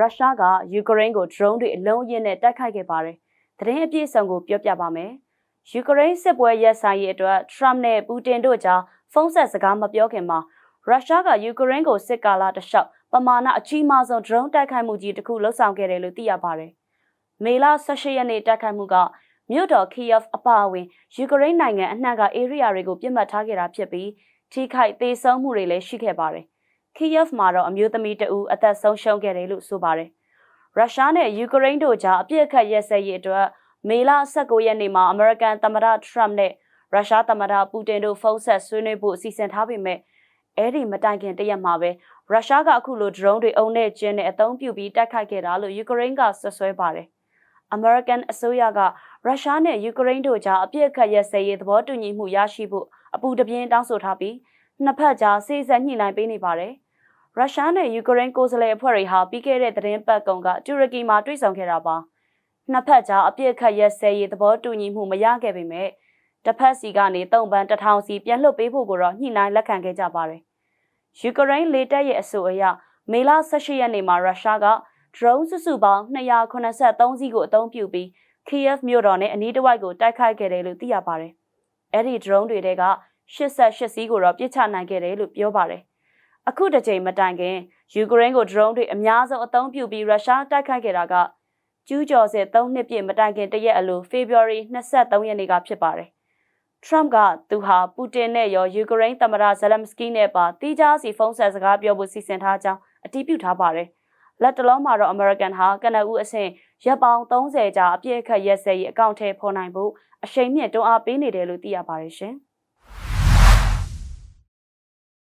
ရုရှားကယူကရိန်းကို drone တွေအလုံးအင်းနဲ့တိုက်ခိုက်ခဲ့ပါတယ်။သတင်းအပြည့်အစုံကိုပြောပြပါမယ်။ယူကရိန်းစစ်ပွဲရပ်ဆိုင်ရေးအတွက် Trump နဲ့ပူတင်တို့ကြားဖုန်းဆက်စကားမပြောခင်မှာရုရှားကယူကရိန်းကိုစစ်ကာလတစ်လျှောက်ပမာဏအကြီးမားဆုံး drone တိုက်ခိုက်မှုကြီးတစ်ခုလှုပ်ဆောင်ခဲ့တယ်လို့သိရပါတယ်။မေလ18ရက်နေ့တိုက်ခိုက်မှုကမြို့တော် Kyiv အပါအဝင်ယူကရိန်းနိုင်ငံအနှံ့က area တွေကိုပြစ်မှတ်ထားခဲ့တာဖြစ်ပြီးထိခိုက်သေးဆုံးမှုတွေလည်းရှိခဲ့ပါတယ်။ Kyiv မှာတော့အမျိုးသမီးတဦးအသက်ဆုံးရှုံးခဲ့တယ်လို့ဆိုပါတယ်။ရုရှားနဲ့ယူကရိန်းတို့ကြားအပြစ်အခတ်ရက်စက်ရေးအတွက်မေလ19ရက်နေ့မှာအမေရိကန်သမ္မတထရမ့်နဲ့ရုရှားသမ္မတပူတင်တို့ဖုန်းဆက်ဆွေးနွေးဖို့အစီအစဉ်ထားပေမဲ့အဲ့ဒီမတိုင်ခင်တရက်မှာပဲရုရှားကအခုလို drone တွေအုံနဲ့ကျင်းနဲ့အသုံးပြုပြီးတိုက်ခိုက်ခဲ့တာလို့ယူကရိန်းကဆွဆွဲပါတယ်။ American အစိုးရကရုရှားနဲ့ယူကရိန်းတို့ကြားအပြစ်အခတ်ရက်စက်ရေးသဘောတူညီမှုရရှိဖို့အပူတပြင်းတောင်းဆိုထားပြီးနှစ်ဖက်ကြားစေ့စပ်ညှိနှိုင်းပေးနေပါတယ်။ ရုရှားနဲ့ယူကရိန်းကိုယ်စားလှယ်အဖွဲ့တွေဟာပြီးခဲ့တဲ့သတင်းပတ်ကုံကတူရကီမှာတွေ့ဆုံခဲ့တာပါ။နှစ်ဖက်ကြားအပြစ်အခတ်ရက်စက်ရေးသဘောတူညီမှုမရခဲ့ပေမဲ့တစ်ဖက်စီကနေတုံ့ပန်းတထောင်စီပြန်လွှတ်ပေးဖို့ကိုတော့ညှိနှိုင်းလက်ခံခဲ့ကြပါတယ်။ယူကရိန်းလေတပ်ရဲ့အဆိုအရမေလ18ရက်နေ့မှာရုရှားက drone စုစုပေါင်း283စီးကိုအသုံးပြုပြီး Kiev မြို့တော်နဲ့အနီးတစ်ဝိုက်ကိုတိုက်ခိုက်ခဲ့တယ်လို့သိရပါတယ်။အဲ့ဒီ drone တွေတဲက88စီးကိုတော့ပြစ်ချနိုင်ခဲ့တယ်လို့ပြောပါတယ်။ အခုတစ်ချိန်မတိုင်ခင်ယူကရိန်းကို drone တွေအများဆုံးအသုံးပြုပြီးရုရှားတိုက်ခိုက်ခဲ့တာကကျူးကျော်စစ်3နှစ်ပြည့်မတိုင်ခင်တရက်အလို February 23ရက်နေ့ကဖြစ်ပါတယ်။ Trump ကသူဟာပူတင်နဲ့ရောယူကရိန်းသမ္မတဇလမ်စကီနဲ့ပါတီးခြားစီဖုန်းဆက်စကားပြောဖို့စီစဉ်ထားကြောင်းအတည်ပြုထားပါတယ်။လက်တလုံးမှာတော့ American ဟာကနအူးအဆင့်ရပ်ပေါင်း30ကြာအပြည့်အခက်ရက်စဲရေးအကောင့်ထဲပေါ်နိုင်ဖို့အရှိန်မြင့်တွန်းအားပေးနေတယ်လို့သိရပါတယ်ရှင်။